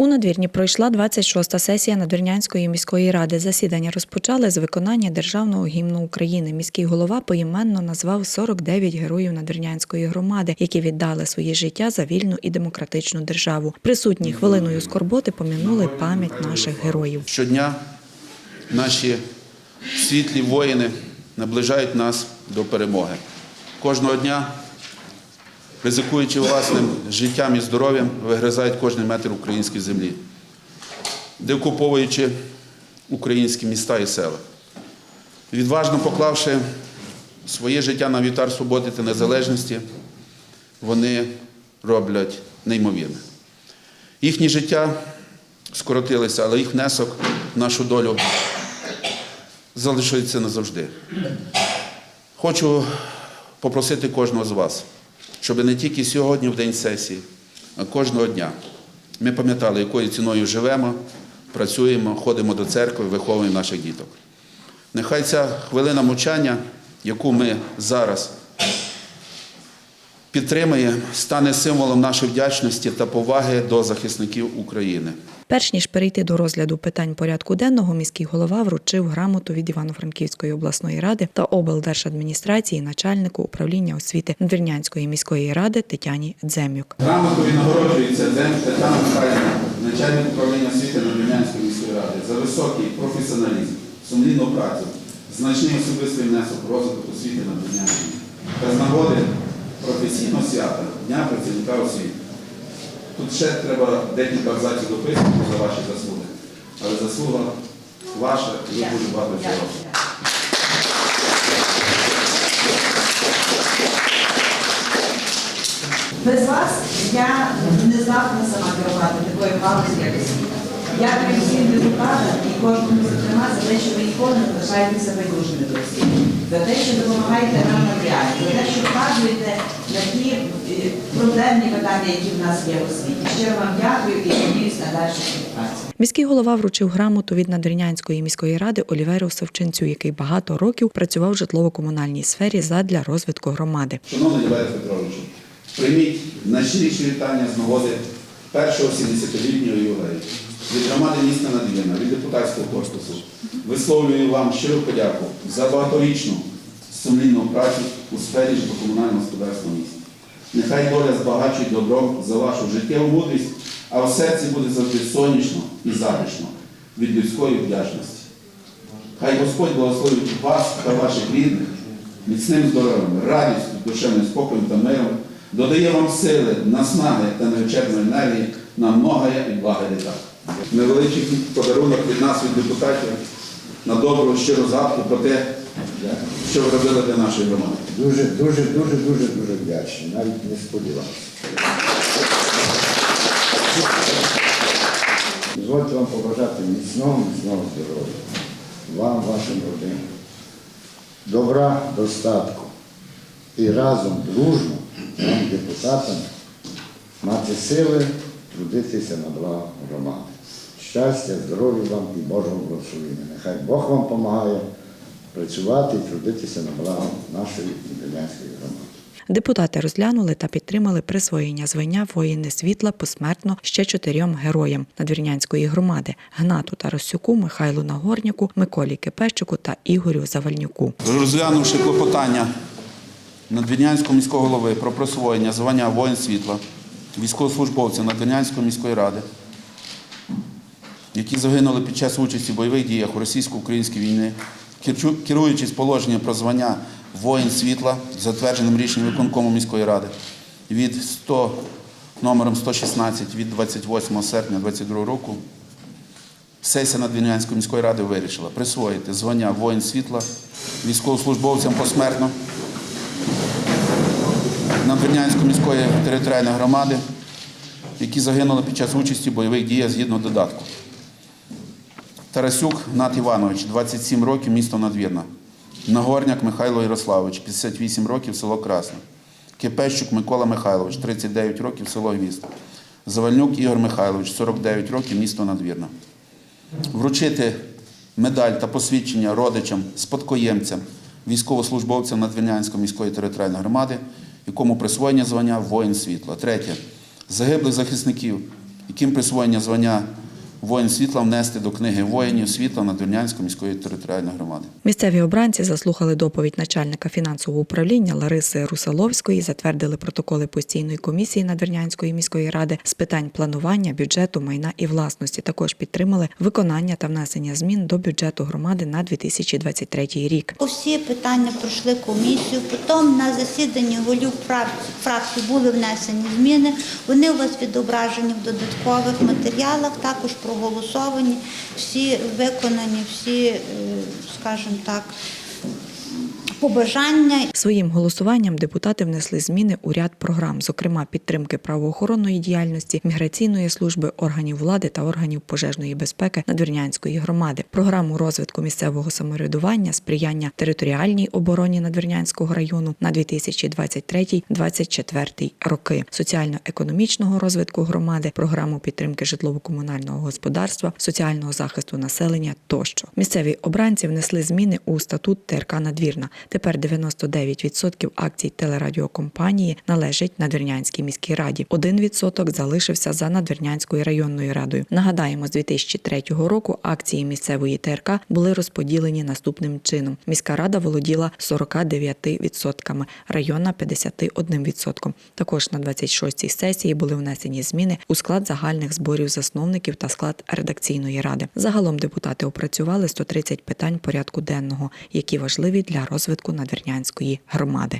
У надвірні пройшла 26-та сесія Надвірнянської міської ради. Засідання розпочали з виконання державного гімну України. Міський голова поіменно назвав 49 героїв Надвірнянської громади, які віддали своє життя за вільну і демократичну державу. Присутні хвилиною скорботи пом'янули пам'ять наших героїв. Щодня наші світлі воїни наближають нас до перемоги. Кожного дня, ризикуючи власним життям і здоров'ям, вигризають кожний метр української землі, деокуповуючи українські міста і села. Відважно поклавши своє життя на вівтар свободи та незалежності, вони роблять неймовірне. Їхнє життя скоротилися, але їх внесок в нашу долю залишиться назавжди. Хочу попросити кожного з вас, щоб не тільки сьогодні, в день сесії, а кожного дня ми пам'ятали, якою ціною живемо, працюємо, ходимо до церкви, виховуємо наших діток. Нехай ця хвилина мовчання, яку ми зараз підтримуємо, стане символом нашої вдячності та поваги до захисників України. Перш ніж перейти до розгляду питань порядку денного, міський голова вручив грамоту від Івано-Франківської обласної ради та облдержадміністрації начальнику управління освіти Надвірнянської міської ради Тетяні Дземюк. Грамотою нагороджується Ден Тетяна Михайлівна, начальник управління освіти Надвірнянської міської ради, за високий професіоналізм, сумлінну працю, значний особистий внесок розвиток освіти Надвірнянської та з нагоди професійного свята Дня працівника освіти. Тут ще треба декілька абзаців дописати за ваші заслуги, але заслуга ваша і ви дуже багато чого. Без вас я не здатна сама керувати такою галузі, як освіта. Дякую всім депутатам і кожному зокрема за те, що ви ніколи не залишаєтеся байдужими до освіти, за те, що допомагаєте нам на матеріально, за те, що вказуєте на ті е, проблемні питання, які в нас є в освіті. Щиро вам дякую і надіюсь на дальшу співпрацю. Міський голова вручив грамоту від Надвірнянської міської ради Оліверу Савченцю, який багато років працював в житлово-комунальній сфері задля розвитку громади. Шановний Валерій Петровичу, прийміть найщиріші вітання з нагоди першого 70-літнього ювілею. Від громади міста Надвірна, від депутатського корпусу висловлюю вам щиру подяку за багаторічну сумлінну працю у сфері житлово-комунального господарства міста. Нехай доля збагачує добром за вашу життєву мудрість, а в серці буде завжди сонячно і затишно від людської вдячності. Хай Господь благословить вас та ваших рідних міцним здоров'ям, радістю, душевним спокоєм та миром, додає вам сили, наснаги та невичерпної енергії на многое і благе літа. Невеличкий подарунок від нас, від депутатів, на добру щиру згадку про те, що ви робили для нашої громади. Дуже, дуже, дуже, дуже, дуже вдячний. Навіть не сподівався. Дозвольте вам побажати міцного, міцного здоров'я. Вам, вашим родинам. Добра, достатку. І разом, дружно, нам, депутатам, мати сили трудитися на благо громади. Щастя, здоров'я вам і Божого благословення. Нехай Бог вам допомагає працювати і трудитися на благо нашої Італійської громади. Депутати розглянули та підтримали присвоєння звання воїни світла посмертно ще чотирьом героям Надвірнянської громади Гнату Тарасюку, Михайлу Нагорняку, Миколі Кипещику та Ігорю Завальнюку. Розглянувши клопотання Надвірнянського міського голови про присвоєння звання воїн світла військовослужбовцям Надвірнянської міської ради, які загинули під час участі в бойових діях у російсько-українській війні, керуючись положенням про звання воїн світла, затвердженим рішенням виконкому міської ради від 100 номером 116 від 28 серпня 2022 року, Сесія Надвірнянської міської ради вирішила присвоїти звання воїн світла військовослужбовцям посмертно Надвірнянської міської територіальної громади, які загинули під час участі бойових діях згідно додатку. Тарасюк Нат Іванович, 27 років, місто Надвірна. Нагорняк Михайло Ярославович, 58 років, село Красне. Кипещук Микола Михайлович, 39 років, село Гвізд. Завальнюк Ігор Михайлович, 49 років, місто Надвірна. Вручити медаль та посвідчення родичам, спадкоємцям, військовослужбовцям Надвірнянської міської територіальної громади, якому присвоєння звання воїн світла. Третє. Загиблих захисників яким присвоєння звання воїн світла внести до книги воїнів світла Надвірнянської міської територіальної громади. Місцеві обранці заслухали доповідь начальника фінансового управління Лариси Русаловської, затвердили протоколи постійної комісії Надвірнянської міської ради з питань планування, бюджету, майна і власності. Також підтримали виконання та внесення змін до бюджету громади на 2023 рік. Усі питання пройшли комісію. Потім на засіданні голів фракцій, були внесені зміни. Вони у вас відображені в додаткових матеріалах, також проголосовані, всі виконані, всі, е, скажімо так, побажання Своїм голосуванням депутати внесли зміни у ряд програм, зокрема підтримки правоохоронної діяльності, міграційної служби, органів влади та органів пожежної безпеки Надвірнянської громади, програму розвитку місцевого самоврядування, сприяння територіальній обороні Надвірнянського району на 2023-2024 роки, соціально-економічного розвитку громади, програму підтримки житлово-комунального господарства, соціального захисту населення тощо. Місцеві обранці внесли зміни у статут ТРК Надвірна. Тепер 99% акцій телерадіокомпанії належить Надвірнянській міській раді. 1% залишився за Надвірнянською районною радою. Нагадаємо, з 2003 року акції місцевої ТРК були розподілені наступним чином. Міська рада володіла 49%, районна 51%. Також на 26-й сесії були внесені зміни у склад загальних зборів засновників та склад редакційної ради. Загалом депутати опрацювали 130 питань порядку денного, які важливі для розвитку надвірнянської громади.